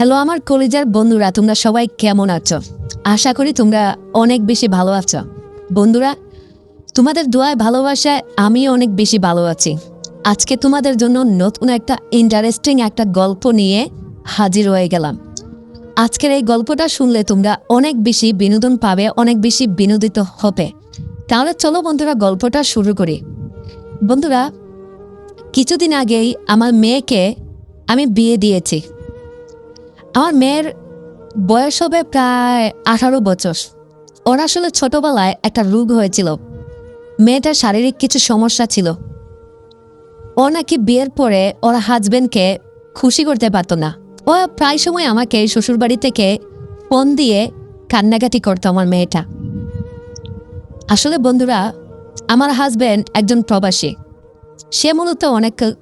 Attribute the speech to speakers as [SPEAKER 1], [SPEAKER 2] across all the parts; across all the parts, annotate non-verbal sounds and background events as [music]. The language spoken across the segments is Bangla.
[SPEAKER 1] হ্যালো, আমার কলেজের বন্ধুরা, তোমরা সবাই কেমন আছো? আশা করি তোমরা অনেক বেশি ভালো আছো। বন্ধুরা, তোমাদের দোয়ায়, ভালোবাসায় আমিও অনেক বেশি ভালো আছি। আজকে তোমাদের জন্য নতুন একটা ইন্টারেস্টিং একটা গল্প নিয়ে হাজির হয়ে গেলাম। আজকের এই গল্পটা শুনলে তোমরা অনেক বেশি বিনোদন পাবে, অনেক বেশি বিনোদিত হবে। তাহলে চলো বন্ধুরা, গল্পটা শুরু করি। বন্ধুরা, কিছুদিন আগেই আমার মেয়েকে আমি বিয়ে দিয়েছি। আমার মেয়ের বয়স হবে প্রায় আঠারো বছর। ওর আসলে ছোটবেলায় একটা রোগ হয়েছিল। মেয়েটার শারীরিক কিছু সমস্যা ছিল। ও নাকি বিয়ের পরে ওর হাজবেন্ডকে খুশি করতে পারতো না। ও প্রায় সময় আমাকে শ্বশুরবাড়ি থেকে ফোন দিয়ে কান্নাকাটি করতো আমার মেয়েটা। আসলে বন্ধুরা, আমার হাজবেন্ড একজন প্রবাসী। সে মূলত অনেক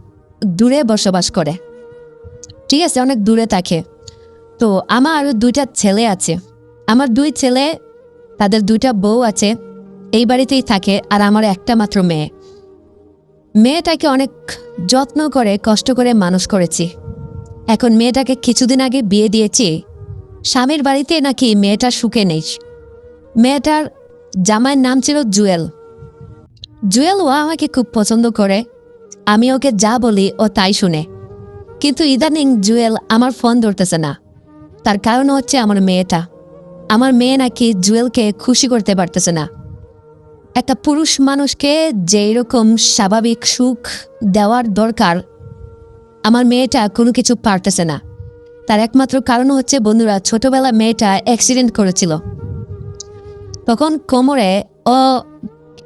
[SPEAKER 1] দূরে বসবাস করে। ঠিক আছে, অনেক দূরে থাকে। তো আমার দুইটা ছেলে আছে। আমার দুই ছেলে, তাদের দুইটা বউ আছে, এই বাড়িতেই থাকে, আর আমার একটা মাত্র মেয়ে। মেয়েটাকে অনেক যত্ন করে, কষ্ট করে মানুষ করেছি। এখন মেয়েটাকে কিছুদিন আগে বিয়ে দিয়েছি। স্বামীর বাড়িতে নাকি মেয়েটা সুখে নেই। মেয়েটার জামাইয়ের নাম ছিল জুয়েল। জুয়েল ও আমাকে খুব পছন্দ করে। আমি ওকে যা বলি ও তাই শুনে। কিন্তু ইদানিং জুয়েল আমার ফোন ধরতেছে না। তার কারণ হচ্ছে আমার মেয়েটা। আমার মেয়ে নাকি জুয়েলকে খুশি করতে পারতেছে না। একটা পুরুষ মানুষকে যেই রকম স্বাভাবিক সুখ দেওয়ার দরকার, আমার মেয়েটা কোনো কিছু পারতেছে না। তার একমাত্র কারণ হচ্ছে, বন্ধুরা, ছোটবেলা মেয়েটা অ্যাক্সিডেন্ট করেছিল। তখন কোমরে ও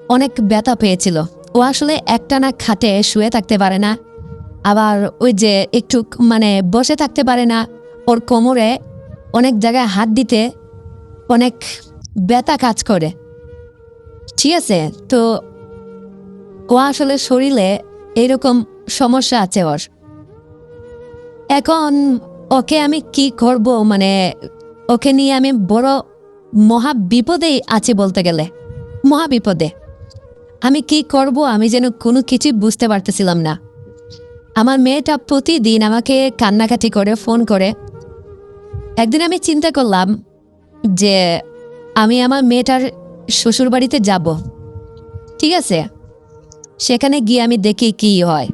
[SPEAKER 1] অনেক ব্যথা পেয়েছিল। ও আসলে একটানা খাটে শুয়ে থাকতে পারে না, আবার ওই যে একটু মানে বসে থাকতে পারে না ওর কোমরে অনেক জায়গায় হাত দিতে অনেক ব্যথা কাজ করে। ঠিক আছে? তো ও আসলে শরীরে এইরকম সমস্যা আছে ওর। এখন ওকে আমি কি করব? মানে ওকে নিয়ে আমি বড় মহা বিপদেই আছি বলতে গেলে। মহা বিপদে আমি কি করব? আমি যেন কোনো কিছুই বুঝতে পারতেছিলাম না। আমার মেয়েটা প্রতিদিন আমাকে কান্নাকাটি করে, ফোন করে একদিন আমি চিন্তা করলাম যে আমি আমার মেয়েটার শ্বশুর বাড়িতে যাব। ঠিক আছে? সেখানে গিয়ে আমি দেখি কি হয়।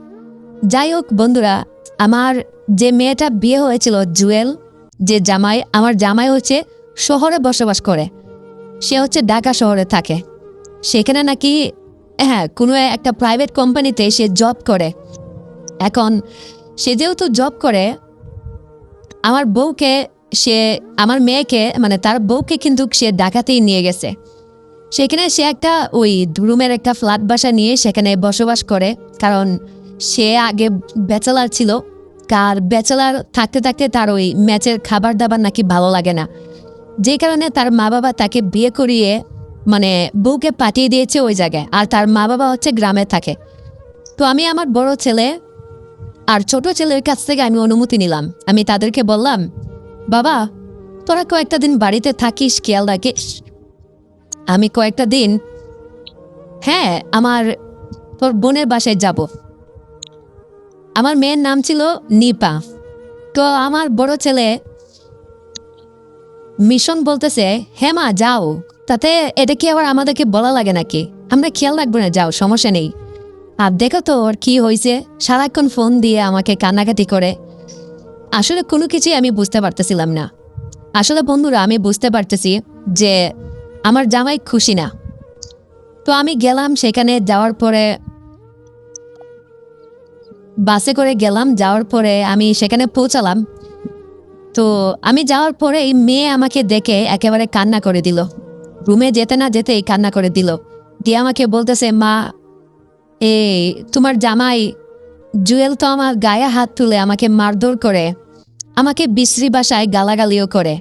[SPEAKER 1] যাই হোক বন্ধুরা, আমার যে মেয়েটা বিয়ে হয়েছিল জুয়েল, যে জামাই, আমার জামাই হচ্ছে শহরে বসবাস করে। সে হচ্ছে ঢাকা শহরে থাকে। সেখানে নাকি হ্যাঁ কোনো একটা প্রাইভেট কোম্পানিতে সে জব করে। এখন সে যেহেতু জব করে, আমার বউকে সে আমার মেয়েকে মানে তার বউকে কিন্তু সে ডাকাতেই নিয়ে গেছে। সেখানে সে একটা ওই রুমের একটা ফ্ল্যাট বাসা নিয়ে সেখানে বসবাস করে, কারণ সে আগে ব্যাচেলার ছিল। কার ব্যাচেলার থাকতে থাকতে তার ওই ম্যাচের খাবার দাবার নাকি ভালো লাগে না। যে কারণে তার মা বাবা তাকে বিয়ে করিয়ে মানে বউকে পাঠিয়ে দিয়েছে ওই জায়গায়, আর তার মা বাবা হচ্ছে গ্রামে থাকে। তো আমি আমার বড় ছেলে আর ছোট ছেলের কাছ থেকে আমি অনুমতি নিলাম। আমি তাদেরকে বললাম বাবা, তোরা কয়েকটা দিন বাড়িতে থাকিস, খেয়াল রাখিস। আমি কয়েকটা দিন হ্যাঁ আমার, তোর বোনের বাসায় যাব। আমার মেয়ের নাম ছিল নিপা। তো আমার বড় ছেলে মিশন বলতেছে হ্যাঁ মা, যাও। তাতে এটা কি আবার আমাদেরকে বলা লাগে নাকি? আমরা খেয়াল রাখব না, যাও, সমস্যা নেই। আর দেখো তো ওর কি হয়েছে সারাক্ষণ ফোন দিয়ে আমাকে কান্নাকাটি করে। আসলে কোনো কিছুই আমি বুঝতে পারতেছিলাম না। আসলে বন্ধুরা, আমি বুঝতে পারতেছি যে আমার জামাই খুশি না। তো আমি গেলাম সেখানে, যাওয়ার পরে বাসে করে গেলাম, যাওয়ার পরে আমি সেখানে পৌঁছালাম। তো আমি যাওয়ার পরে এই মেয়ে আমাকে দেখে একেবারে কান্না করে দিল। রুমে যেতে না যেতেই কান্না করে দিল। দিয়ে আমাকে বলতেছে, মা, এই তোমার জামাই জুয়েল তো আমার গায়ে হাত তুলে আমাকে মারধর করে, আমাকে বিশ্রী বাসায় গালাগালিও করে।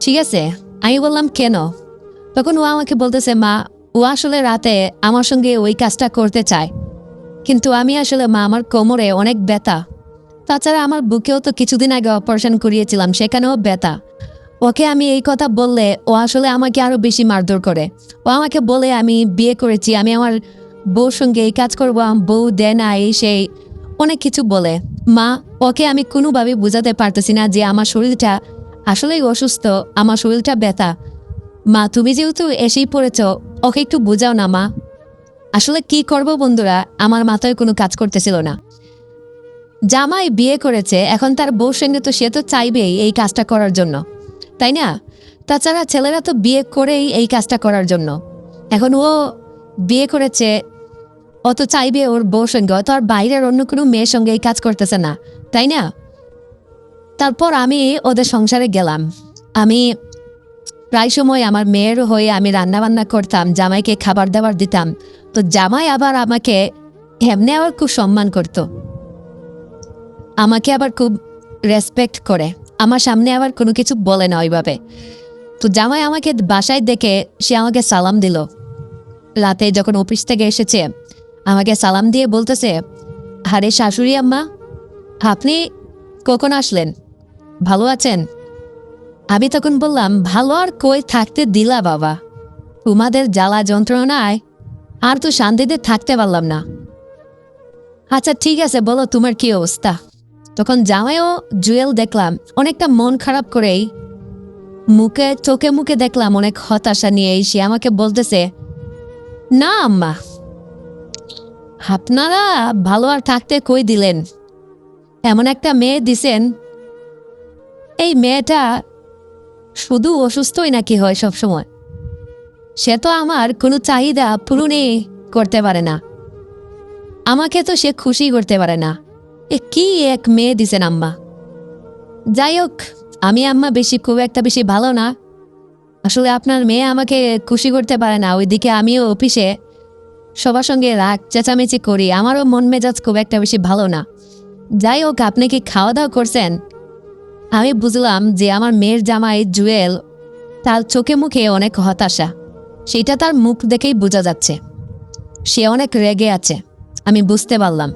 [SPEAKER 1] ঠিক আছে, আমি বললাম, কেন? তখন ও আমাকে বলতেছে, মা, ও আসলে রাতে আমার সঙ্গে ওই কাজটা করতে চায়। কিন্তু আমি আসলে, মা, আমার কোমরে অনেক ব্যথা। তাছাড়া আমার বুকেও তো কিছুদিন আগে অপারেশন করিয়েছিলাম, সেখানেও ব্যথা। ওকে আমি এই কথা বললে ও আসলে আমাকে আরও বেশি মারধর করে। ও আমাকে বলে, আমি বিয়ে করেছি, আমি আমার বউর সঙ্গে এই কাজ করব বউ না, এই সেই। অনেক কিছু বলে। মা, ওকে আমি কোনোভাবে বোঝাতে পারতেছি না যে আমার শরীরটা আসলেই অসুস্থ, আমার শরীরটা ব্যথা। মা, তুমি যেহেতু এসেই পড়েছ, ওকে একটু বোঝাও না, মা। আসলে কি করব বন্ধুরা, আমার মাথায় কোনো কাজ করতেছিল না। জামাই বিয়ে করেছে, এখন তার বউ সঙ্গে তো সে তো চাইবেই এই কাজটা করার জন্য। তাই না? তাছাড়া ছেলেরা তো বিয়ে করেই এই কাজটা করার জন্য। এখন ও বিয়ে করেছে ও তো চাইবে ওর বউর সঙ্গে ও তো আর বাইরের অন্য কোনো মেয়ের সঙ্গে এই কাজ করতেছে না, তাই না? তারপর আমি ওদের সংসারে গেলাম। আমি প্রায় সময় আমার মেয়ের হয়ে আমি রান্না বান্না করতাম, জামাইকে খাবার দাবার দিতাম। তো জামাই আবার আমাকে এমনি আবার খুব সম্মান করতো। আমাকে আবার খুব রেসপেক্ট করে। আমার সামনে আবার কোনো কিছু বলে না ওইভাবে। তো জামাই আমাকে বাসায় দেখে সে আমাকে সালাম দিল। রাতে যখন অফিস থেকে এসেছে আমাকে সালাম দিয়ে বলতেছে আরে শাশুড়ি আম্মা, আপনি কখন আসলেন? ভালো আছেন? আমি তখন বললাম, ভালো আর কই থাকতে দিলা বাবা। তোমাদের জ্বালা যন্ত্রণায় আর তো শান্তিতে থাকতে পারলাম না। আচ্ছা ঠিক আছে, বলো তোমার কি অবস্থা? তখন জামাইও জুয়েল দেখলাম, অনেকটা মন খারাপ করেই মুখে, চোখে মুখে দেখলাম অনেক হতাশা নিয়ে সে আমাকে বলতেছে, না আম্মা আপনারা ভালো আর থাকতে কই দিলেন? এমন একটা মেয়ে দিছেন। এই মেয়েটা শুধু অসুস্থই নাকি হয় সব সময় সে তো আমার কোনো চাহিদা পূরণই করতে পারে না। আমাকে তো সে খুশি করতে পারে না। এ কি এক মেয়ে দিছেন আম্মা? যাই হোক, আমি আম্মা বেশি খুব একটা বেশি ভালো না। আসলে আপনার মেয়ে আমাকে খুশি করতে পারে না। ওইদিকে আমিও অফিসে সবার সঙ্গে রাগ, চেঁচামেচি করি, আমারও মন মেজাজ খুব একটা বেশি ভালো না। যাই হোক, আপনি কি খাওয়া দাওয়া করছেন? আমি বুঝলাম যে আমার মেয়ের জামাই জুয়েল তার চোখে মুখে অনেক হতাশা। সেটা তার মুখ দেখেই বোঝা যাচ্ছে। সে অনেক রেগে আছে, আমি বুঝতে পারলাম।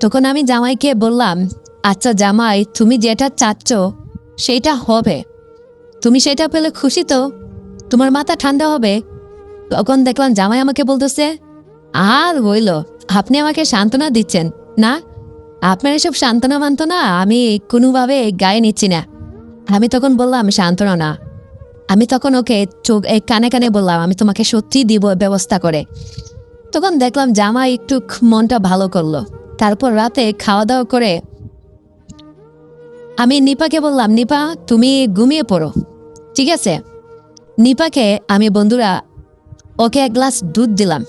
[SPEAKER 1] তখন আমি জামাইকে বললাম আচ্ছা জামাই, তুমি যেটা চাচ্ছ সেটা হবে। তুমি সেটা পেলে খুশি তো? তোমার মাথা ঠান্ডা হবে? তখন দেখলাম জামাই আমাকে বলতেছে আর হইল, আপনি আমাকে সান্ত্বনা দিচ্ছেন, না? আপনার এসব সান্ত্বনা মান্তনা আমি কোনোভাবে গায়ে নিচ্ছি না। আমি তখন বললাম, সান্ত্বনা না। আমি তখন ওকে চোখ কানে কানে বললাম, আমি তোমাকে সত্যি দিব ব্যবস্থা করে। তখন দেখলাম জামা একটু মনটা ভালো করল। তারপর রাতে খাওয়া দাওয়া করে আমি নিপাকে বললাম, নিপা, তুমি ঘুমিয়ে পড়ো, ঠিক আছে? নিপাকে আমি বন্ধুরা ওকে এক গ্লাস দুধ দিলাম।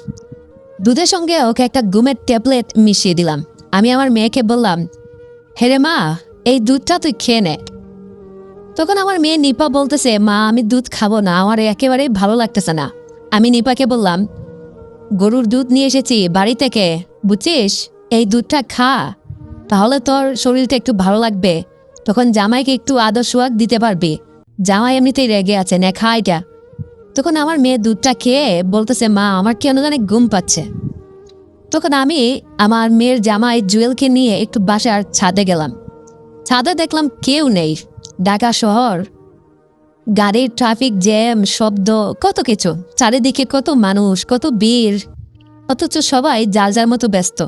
[SPEAKER 1] দুধের সঙ্গে ওকে একটা ঘুমের ট্যাবলেট মিশিয়ে দিলাম। আমি আমার মেয়েকে বললাম হেরে মা, এই দুধটা তুই খেয়ে নে। তখন আমার মেয়ে নিপা বলতেছে, মা, আমি দুধ খাব না, আমার একেবারেই ভালো লাগতেছে না। আমি নিপাকে বললাম, গরুর দুধ নিয়ে এসেছি, বাড়ি থেকে, বুঝছিস? এই দুধটা খা, তাহলে তোর শরীরটা একটু ভালো লাগবে। তখন জামাইকে একটু আদর দিতে পারবি। জামাই এমনিতেই রেগে আছে, নে খা এটা। তখন আমার মেয়ে দুধটা খেয়ে বলতেছে, মা, আমার কেন জানে ঘুম পাচ্ছে? তখন আমি আমার মেয়ের জামাই জুয়েলকে নিয়ে একটু বাসার ছাদে গেলাম। ছাদে দেখলাম কেউ নেই। ঢাকা শহর, গাড়ির ট্রাফিক জ্যাম শব্দ, কত কিছু। চারিদিকে কত মানুষ, কত বীর অথচ সবাই যার যার মতো ব্যস্ত।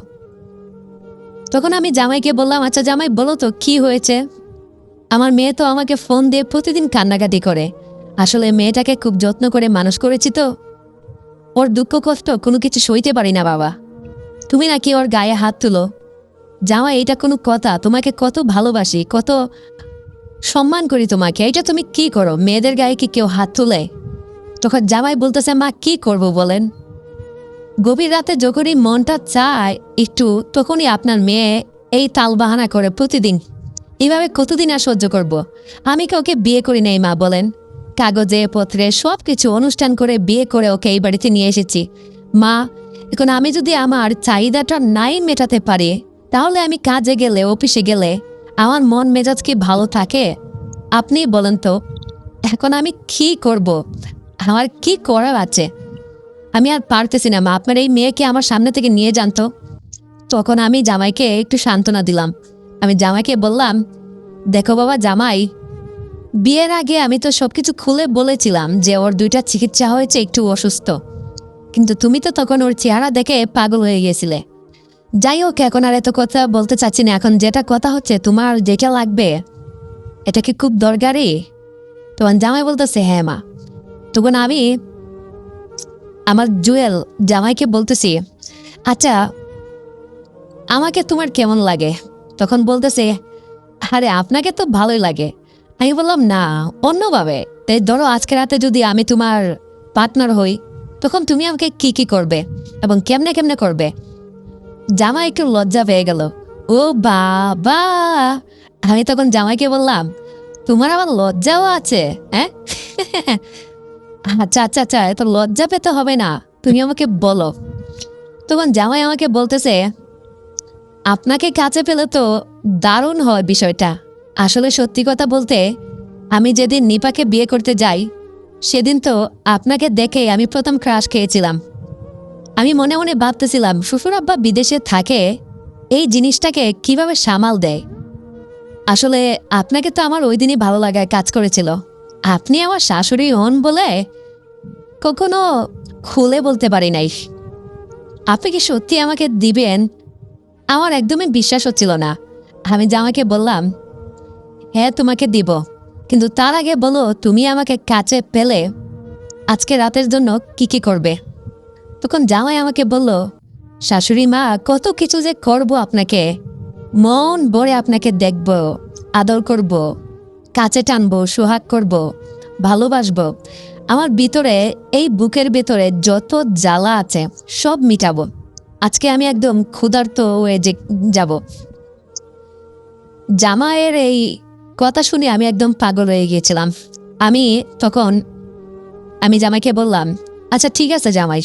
[SPEAKER 1] তখন আমি জামাইকে বললাম আচ্ছা জামাই, বলো তো, কি হয়েছে? আমার মেয়ে তো আমাকে ফোন দিয়ে প্রতিদিন কান্নাকাটি করে। আসলে মেয়েটাকে খুব যত্ন করে মানুষ করেছি তো। ওর দুঃখ, কষ্ট কোনো কিছু সইতে পারি না, বাবা। তুমি নাকি ওর গায়ে হাত তুলো। জামাই এটা কোনো কথা। তোমাকে কত ভালোবাসি, কত সম্মান করি তোমাকে। এটা তুমি কি করো? মেয়েদের গায়ে কি কেউ হাত তুলে? তখন জামাই বলতেছে, মা, কি করব বলেন? গভীর রাতে যখনই মনটা চায় একটু, তখনই আপনার মেয়ে এই তালবাহানা করে, প্রতিদিন, এভাবে কতদিন আর সহ্য করব। আমি কাউকে বিয়ে করি নাই, মা, বলেন। কাগজে, পত্রে সব কিছু অনুষ্ঠান করে বিয়ে করে ওকে এই বাড়িতে নিয়ে এসেছি। মা, এখন আমি যদি আমার চাহিদাটা নাই মেটাতে পারি, তাহলে আমি কাজে গেলে, অফিসে গেলে আমার মন মেজাজ কি ভালো থাকে? আপনি বলেন তো, এখন আমি কি করব? আমার কি করার আছে? আমি আর পারতেছি না, মা। আপনার এই মেয়েকে আমার সামনে থেকে নিয়ে যান তো। তখন আমি জামাইকে একটু সান্ত্বনা দিলাম। আমি জামাইকে বললাম, দেখো বাবা জামাই বিয়ের আগে আমি তো সব কিছু খুলে বলেছিলাম যে ওর দুইটা চিকিৎসা হয়েছে, একটু অসুস্থ। কিন্তু তুমি তো তখন ওর চেহারা দেখে পাগল হয়ে গেছিলে। যাই হোক, এখন আর এত কথা বলতে চাচ্ছি না। এখন যেটা কথা হচ্ছে, তোমার যেটা লাগবে, এটা কি খুব দরকারি? তোমার জামাই বলতেছে হ্যাঁ মা। তখন আমি আমার জুয়েল জামাইকে বলতেছি আচ্ছা আমাকে তোমার কেমন লাগে? তখন বলতেছে, আরে, আপনাকে তো ভালোই লাগে। আমি বললাম, না, অন্যভাবে। তাই ধরো, আজকে রাতে যদি আমি তোমার পার্টনার হই, তখন তুমি আমাকে কি কি করবে এবং কেমনে কেমনে করবে? জামাই একটু লজ্জা পেয়ে গেল। ও বাবা! আমি তখন জামাইকে বললাম, তোমার আবার লজ্জাও আছে হ্যাঁ? [laughs] আচ্ছা আচ্ছা আচ্ছা এত লজ্জা পেতে হবে না, তুমি আমাকে বলো। তখন জামাই আমাকে বলতেছে, আপনাকে কাছে পেলে তো দারুণ হয় বিষয়টা। আসলে সত্যি কথা বলতে, আমি যেদিন নিপাকে বিয়ে করতে যাই, সেদিন তো আপনাকে দেখে আমি প্রথম ক্রাশ খেয়েছিলাম। আমি মনে মনে ভাবতেছিলাম, শ্বশুর আব্বা বিদেশে থাকে, এই জিনিসটাকে কীভাবে সামাল দেয়? আসলে আপনাকে তো আমার ওই দিনই ভালো লাগায় কাজ করেছিল। আপনি আমার শাশুড়ি হন বলে কখনো খুলে বলতে পারি নাই। আপনি কি সত্যি আমাকে দিবেন? আমার একদমই বিশ্বাস হচ্ছিল না। আমি জামাকে বললাম হ্যাঁ তোমাকে দিব। কিন্তু তার আগে বলো, তুমি আমাকে কাছে পেলে আজকে রাতের জন্য কি কি করবে? তখন জামাই আমাকে বলল, শাশুড়ি মা, কত কিছু যে করব আপনাকে। মন ভরে আপনাকে দেখব, আদর করব, কাছে টানব, সোহাগ করব, ভালোবাসবো। আমার ভিতরে, এই বুকের ভেতরে যত জ্বালা আছে, সব মিটাবো। আজকে আমি একদম ক্ষুধার্ত হয়ে যে, যাব। জামাইয়ের এই কথা শুনে আমি একদম পাগল হয়ে গিয়েছিলাম। আমি তখন, আমি জামাইকে বললাম আচ্ছা ঠিক আছে জামাই।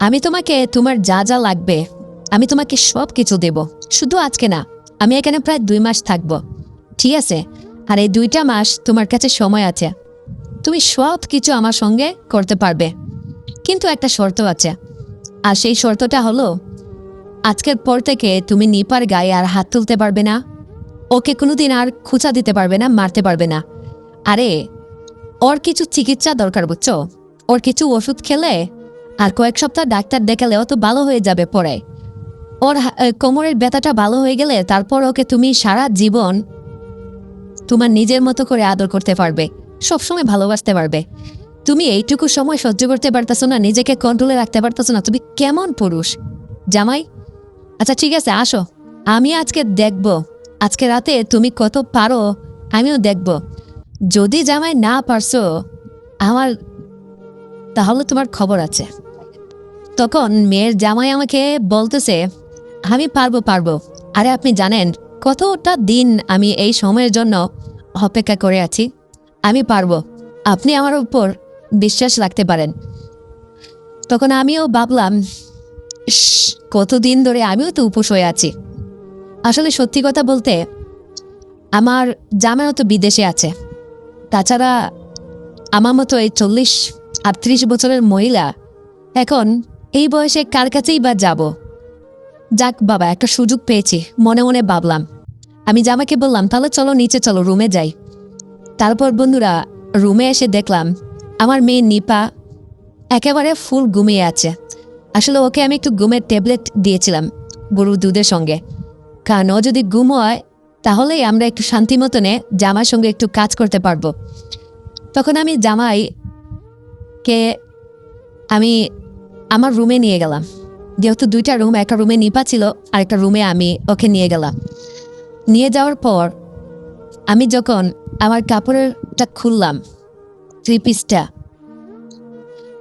[SPEAKER 1] আমি তোমাকে, তোমার যা যা লাগবে, আমি তোমাকে সব কিছু দেব। শুধু আজকে না, আমি এখানে প্রায় দুই মাস থাকব। ঠিক আছে? আর এই দুইটা মাস তোমার কাছে সময় আছে। তুমি সব কিছু আমার সঙ্গে করতে পারবে। কিন্তু একটা শর্ত আছে। আর সেই শর্তটা হলো, আজকের পর থেকে তুমি নিপার গায়ে আর হাত তুলতে পারবে না। ওকে কোনোদিন আর খুচা দিতে পারবে না, মারতে পারবে না। আরে, ওর কিছু চিকিৎসা দরকার, বুঝছ? ওর কিছু ওষুধ খেলে আর কয়েক সপ্তাহ ডাক্তার দেখালেও তো ভালো হয়ে যাবে পরে। ওর কোমরের ব্যথাটা ভালো হয়ে গেলে তারপর ওকে তুমি সারা জীবন তোমার নিজের মতো করে আদর করতে পারবে, সবসময় ভালোবাসতে পারবে। তুমি এইটুকু সময় সহ্য করতে পারতেছো না, নিজেকে কন্ট্রোলে রাখতে পারতেছো না, তুমি কেমন পুরুষ? জামাই? আচ্ছা ঠিক আছে, আসো। আমি আজকে দেখব। আজকে রাতে তুমি কত পারো, আমিও দেখব। যদি জামাই না পারছ, আমার, তাহলে তোমার খবর আছে। তখন মেয়ের জামাই আমাকে বলতেছে, আমি পারব পারব। আরে আপনি জানেন, কতটা দিন আমি এই সময়ের জন্য অপেক্ষা করে আছি। আমি পারব। আপনি আমার উপর বিশ্বাস রাখতে পারেন। তখন আমিও ভাবলাম কতদিন ধরে আমিও তো উপোস হয়ে আছি। আসলে সত্যি কথা বলতে, আমার জামাইও তো বিদেশে আছে। তাছাড়া আমার মতো এই চল্লিশ, আটত্রিশ বছরের মহিলা এখন এই বয়সে কার কাছেই বা যাব? যাক বাবা, একটা সুযোগ পেয়েছি, মনে মনে ভাবলাম। আমি জামাকে বললাম, তাহলে চলো নিচে, চলো রুমে যাই। তারপর বন্ধুরা রুমে এসে দেখলাম, আমার মেয়ে নিপা একেবারে ফুল ঘুমিয়ে আছে। আসলে ওকে আমি একটু ঘুমের ট্যাবলেট দিয়েছিলাম, গরুর দুধের সঙ্গে। কারণ ও যদি গুম হয়, তাহলেই আমরা একটু শান্তি মতনে জামার সঙ্গে একটু কাজ করতে পারব। তখন আমি জামাই কে আমি আমার রুমে নিয়ে গেলাম। যেহেতু দুইটা রুম, একটা রুমে নিপা ছিল, আর একটা রুমে আমি ওকে নিয়ে গেলাম। নিয়ে যাওয়ার পর আমি যখন আমার কাপড়েরটা খুললাম থ্রি পিসটা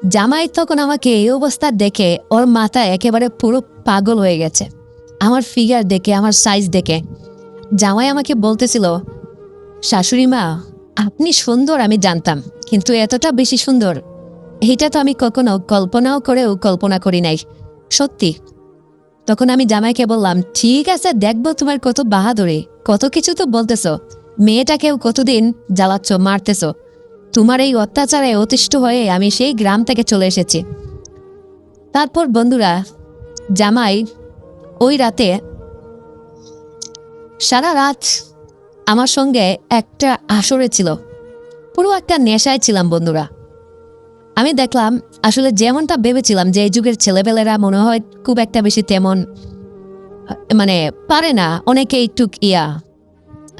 [SPEAKER 1] জামাই তখন আমাকে এই অবস্থা দেখে ওর মাথা একেবারে পুরো পাগল হয়ে গেছে। আমার ফিগার দেখে, আমার সাইজ দেখে। জামাই আমাকে বলতেছিল, শাশুড়ি মা, আপনি সুন্দর, আমি জানতাম, কিন্তু এতটা বেশি সুন্দর। এটা তো আমি কখনো কল্পনাও করেও কল্পনা করি নাই। সত্যি। তখন আমি জামাইকে বললাম, ঠিক আছে, দেখব তোমার কত বাহাদুরি, কত কিছু তো বলতেছো। মেয়েটাকেও কতদিন জ্বালাচ্ছ, মারতেছ। তোমার এই অত্যাচারে অতিষ্ঠ হয়ে আমি সেই গ্রাম থেকে চলে এসেছি। তারপর বন্ধুরা, জামাই ওই রাতে সারা রাত আমার সঙ্গে একটা আসরে ছিল। পুরো একটা নেশায় ছিলাম বন্ধুরা। আমি দেখলাম, আসলে যেমনটা ভেবেছিলাম যে এই যুগের ছেলেবেলেরা মনে হয় খুব একটা বেশি তেমন মানে পারে না অনেকে একটু ইয়া।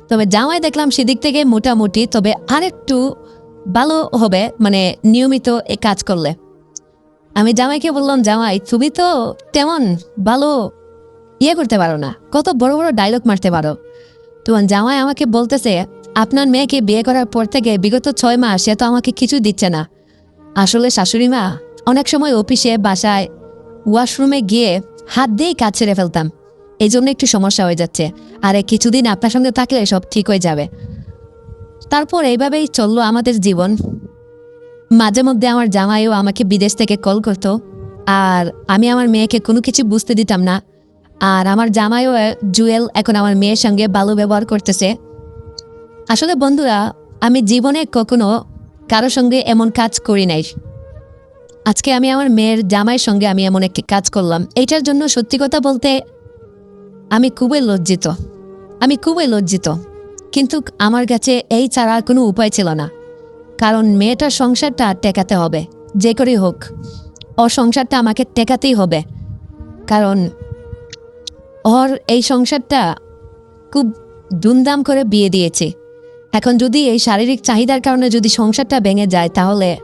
[SPEAKER 1] তবে জামাই দেখলাম সেদিক থেকে মোটামুটি, তবে আরেকটু ভালো হবে মানে নিয়মিত এ কাজ করলে। আমি জামাইকে বললাম, জামাই, তুমি তো তেমন ভালো ইয়ে করতে পারো না। কত বড় বড় ডায়লগ মারতে পারো। তোমার জামাই আমাকে বলতেছে, আপনার মেয়েকে বিয়ে করার পর থেকে বিগত ছয় মাস সে তো আমাকে কিছু দিচ্ছে না। আসলে শাশুড়ি মা, অনেক সময় অফিসে, বাসায়, ওয়াশরুমে গিয়ে হাত দিয়েই কাজ ছেড়ে ফেলতাম। এই জন্য একটু সমস্যা হয়ে যাচ্ছে। আর, কিছুদিন আপনার সঙ্গে থাকলে সব ঠিক হয়ে যাবে। তারপর এইভাবেই চলল আমাদের জীবন। মাঝে মধ্যে আমার জামাইও আমাকে বিদেশ থেকে কল করতো, আর আমি আমার মেয়েকে কোনো কিছু বুঝতে দিতাম না। আর আমার জামাইও জুয়েল এখন আমার মেয়ের সঙ্গে ভালো ব্যবহার করতেছে। আসলে বন্ধুরা, আমি জীবনে কখনো কারোর সঙ্গে এমন কাজ করি নাই। আজকে আমি আমার মেয়ের জামাইয়ের সঙ্গে আমি এমন একটি কাজ করলাম। এইটার জন্য সত্যি কথা বলতে আমি খুবই লজ্জিত। আমি খুবই লজ্জিত। কিন্তু আমার কাছে এই ছাড়া কোনো উপায় ছিল না। কারণ মেয়েটার সংসারটা টেকাতে হবে, যে করেই হোক। ওর সংসারটা আমাকে টেকাতেই হবে। কারণ ওর এই সংসারটা খুব দুমদাম করে বিয়ে দিয়েছে। এখন যদি এই শারীরিক চাহিদার কারণে যদি সংসারটা ভেঙে যায়, তাহলে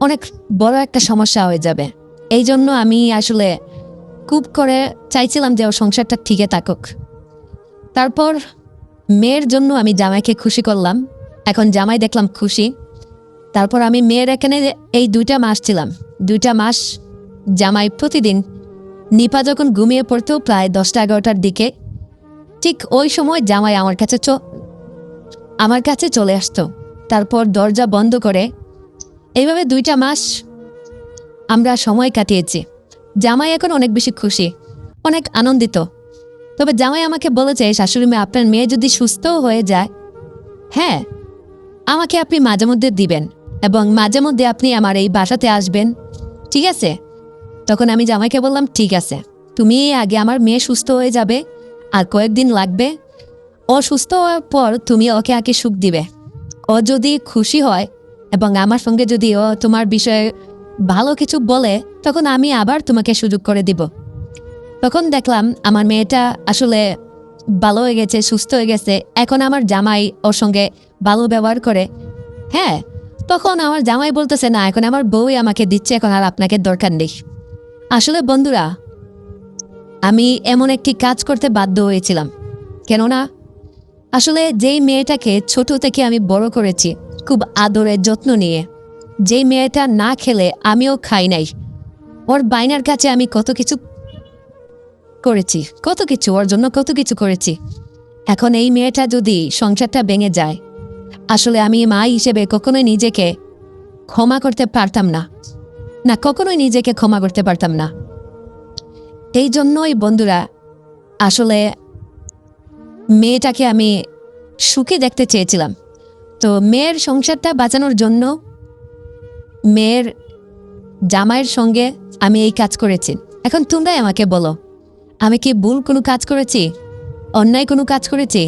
[SPEAKER 1] অনেক বড় একটা সমস্যা হয়ে যাবে। এই জন্য আমি আসলে খুব করে চাইছিলাম যে ওর সংসারটা ঠিকই থাকুক। তারপর মেয়ের জন্য আমি জামাইকে খুশি করলাম। এখন জামাই দেখলাম খুশি। তারপর আমি মেয়ের এখানে এই দুইটা মাস ছিলাম। দুইটা মাস জামাই প্রতিদিন নিপা যখন ঘুমিয়ে পড়তো প্রায় দশটা এগারোটার দিকে, ঠিক ওই সময় জামাই আমার কাছে আমার কাছে চলে আসতো। তারপর দরজা বন্ধ করে, এইভাবে দুইটা মাস আমরা সময় কাটিয়েছি। জামাই এখন অনেক বেশি খুশি, অনেক আনন্দিত। তবে জামাই আমাকে বলেছে, শাশুড়ি মেয়ে আপনার মেয়ে যদি সুস্থও হয়ে যায় হ্যাঁ আমাকে আপনি মাঝে মধ্যে দিবেন এবং মাঝে মধ্যে আপনি আমার এই বাসাতে আসবেন। ঠিক আছে? তখন আমি জামাইকে বললাম, ঠিক আছে, তুমি আগে আমার মেয়ে সুস্থ হয়ে যাবে আর কয়েকদিন লাগবে। ও সুস্থ হওয়ার পর তুমি ওকে আগে সুখ দিবে। ও যদি খুশি হয় এবং আমার সঙ্গে যদি ও তোমার বিষয়ে ভালো কিছু বলে, তখন আমি আবার তোমাকে সুযোগ করে দিব। তখন দেখলাম আমার মেয়েটা আসলে ভালো হয়ে গেছে, সুস্থ হয়ে গেছে। এখন আমার জামাই ওর সঙ্গে ভালো ব্যবহার করে। হ্যাঁ তখন আমার জামাই বলতেছে, না, এখন আমার বউই আমাকে দিচ্ছে, এখন আর আপনাকে দরকার নেই। আসলে বন্ধুরা, আমি এমন একটি কাজ করতে বাধ্য হয়েছিলাম। কেননা, আসলে যেই মেয়েটাকে ছোট থেকে আমি বড় করেছি, খুব আদরে যত্ন নিয়ে, যেই মেয়েটা না খেলে আমিও খাই নাই, ওর বাইনার কাছে আমি কত কিছু করেছি, কত কিছু, ওর জন্য কত কিছু করেছি। এখন এই মেয়েটা যদি সংসারটা ভেঙে যায়, আসলে আমি মা হিসেবে কখনোই নিজেকে ক্ষমা করতে পারতাম না। না, কখনোই নিজেকে ক্ষমা করতে পারতাম না। এই জন্যই বন্ধুরা, আসলে মেয়েটাকে আমি সুখে দেখতে চেয়েছিলাম। তো মেয়ের সংসারটা বাঁচানোর জন্য মেয়ের জামাইয়ের সঙ্গে আমি এই কাজ করেছি। এখন তোমরাই আমাকে বলো, আমি কি ভুল কোনো কাজ করেছি? অন্যায় কোনো কাজ করেছি?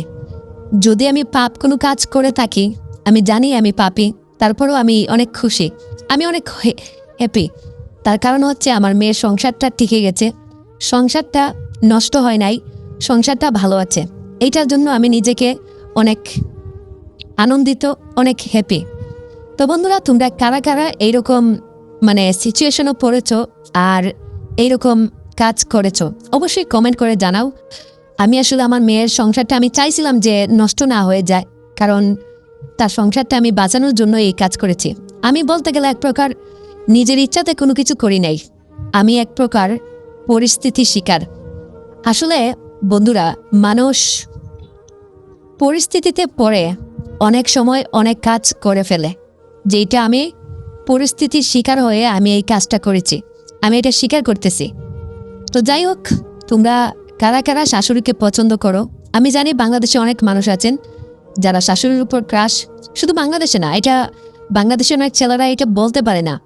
[SPEAKER 1] যদি আমি পাপ কোনো কাজ করে থাকি, আমি জানি আমি পাপি, তারপরেও আমি অনেক খুশি। আমি অনেক হ্যাপি। তার কারণ হচ্ছে আমার মেয়ের সংসারটা টিকে গেছে। সংসারটা নষ্ট হয় নাই, সংসারটা ভালো আছে। এইটার জন্য আমি নিজেকে অনেক আনন্দিত, অনেক হ্যাপি। তো বন্ধুরা, তোমরা কারা কারা এইরকম মানে সিচুয়েশনও পড়েছ আর এইরকম কাজ করেছ, অবশ্যই কমেন্ট করে জানাও। আমি আসলে আমার মেয়ের সংসারটা আমি চাইছিলাম যে নষ্ট না হয়ে যায়, কারণ তার সংসারটা আমি বাঁচানোর জন্য এই কাজ করেছি। আমি বলতে গেলে এক প্রকার নিজের ইচ্ছাতে কোনো কিছু করি নাই। আমি এক প্রকার পরিস্থিতি শিকার। আসলে, বন্ধুরা, মানুষ পরিস্থিতিতে পড়ে অনেক সময় অনেক কাজ করে ফেলে। যেটা আমি পরিস্থিতির শিকার হয়ে আমি এই কাজটা করেছি। আমি এটা স্বীকার করতেছি। তো যাই হোক, তোমরা কারা কারা শাশুড়িকে পছন্দ করো? আমি জানি বাংলাদেশে অনেক মানুষ আছেন যারা শাশুড়ির উপর ক্রাশ শুধু বাংলাদেশে না, এটা বাংলাদেশের অনেক ছেলেরা এটা বলতে পারে না।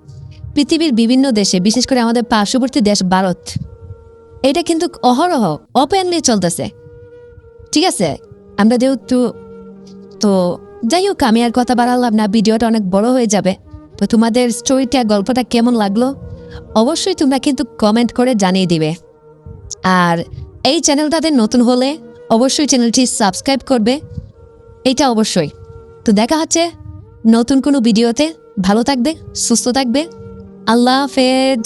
[SPEAKER 1] পৃথিবীর বিভিন্ন দেশে, বিশেষ করে আমাদের পার্শ্ববর্তী দেশ ভারত, এটা কিন্তু অহরহ ওপেনলি চলতেছে। ঠিক আছে? আমরা যেহেতু, তো যাই হোক, আমি আর কথা বাড়ালাম না, ভিডিওটা অনেক বড় হয়ে যাবে। তো তোমাদের স্টোরিটা গল্পটা কেমন লাগল? অবশ্যই তোমরা কিন্তু কমেন্ট করে জানিয়ে দিবে। আর এই চ্যানেলটাতে নতুন হলে অবশ্যই চ্যানেলটি সাবস্ক্রাইব করবে। এটা অবশ্যই। তো দেখা হচ্ছে নতুন কোনো ভিডিওতে। ভালো থাকবে, সুস্থ থাকবে। আল্লাহ হাফেজ